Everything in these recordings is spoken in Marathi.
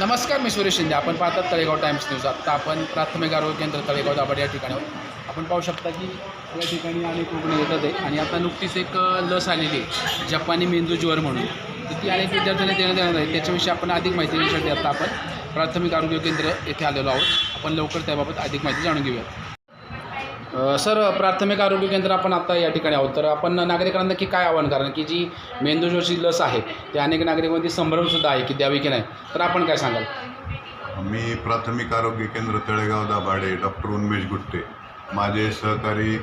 नमस्कार मी सुरेश शिंदे. आपण पाहतात तळेगाव टाइम्स न्यूज. आत्ता आपण प्राथमिक आरोग्य केंद्र तळेगाव दाबड या ठिकाणी आहोत. आपण पाहू शकता की या ठिकाणी अनेक रुग्ण येतात आहे. आणि आता नुकतीच एक लस आलेली आहे. जपानी मेंदू ज्वर म्हणून. ती अनेक विद्यार्थ्यांना देण्यात येणार आहे. त्याच्याविषयी आपण अधिक माहिती देण्यासाठी आता आपण प्राथमिक आरोग्य केंद्र येथे आलेलो आहोत. आपण लवकर त्याबाबत अधिक माहिती जाणून घेऊयात. सर प्राथमिक आरोग्य केंद्र आपण आता या ठिकाणी आहोत. तर आपण नागरिकांना नक्की काय आवाहन कारण की जी मेंदूजोची लस आहे ते अनेक नागरिकांमध्ये संभ्रमसुद्धा आहे की द्यावी की नाही? तर आपण काय सांगाल? मी प्राथमिक आरोग्य केंद्र तळेगाव दाभाडे डॉक्टर उन्मेश गुट्टे माझे सहकारी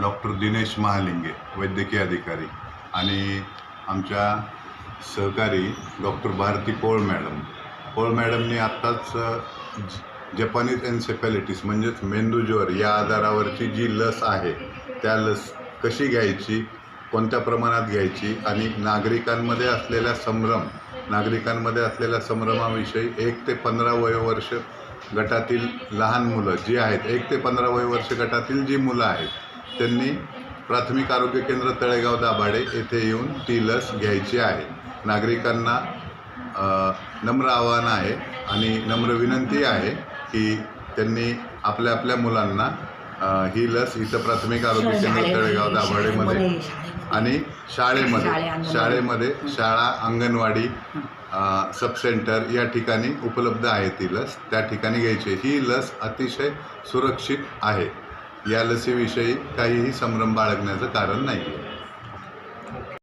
डॉक्टर दिनेश महालिंगे वैद्यकीय अधिकारी आणि आमच्या सहकारी डॉक्टर भारती पोळ मॅडम. पोळ मॅडमनी आत्ताच जपानीज एन्सेफॅलिटीस म्हणजेच मेंदूज्वर या आजारावरची जी लस आहे त्या लस कशी घ्यायची कोणत्या प्रमाणात घ्यायची आणि नागरिकांमध्ये असलेला संभ्रम नागरिकांमध्ये असलेल्या संभ्रमाविषयी एक ते पंधरा वयोवर्ष गटातील लहान मुलं जी आहेत एक ते पंधरा वयोवर्ष गटातील जी मुलं आहेत त्यांनी प्राथमिक आरोग्य केंद्र तळेगाव दाभाडे येथे येऊन ती लस घ्यायची आहे. नागरिकांना नम्र आवाहन आहे आणि नम्र विनंती आहे की त्यांनी आपल्या आपल्या मुलांना ही लस इथं प्राथमिक आरोग्य केंद्र तळेगाव दाभाडेमध्ये आणि शाळेमध्ये शाळेमध्ये शाळा अंगणवाडी अ, सबसेंटर या ठिकाणी उपलब्ध आहे ती लस. त्या ठिकाणी घ्यायची. ही लस अतिशय सुरक्षित आहे. या लसीविषयी काहीही संभ्रम बाळगण्याचं कारण नाही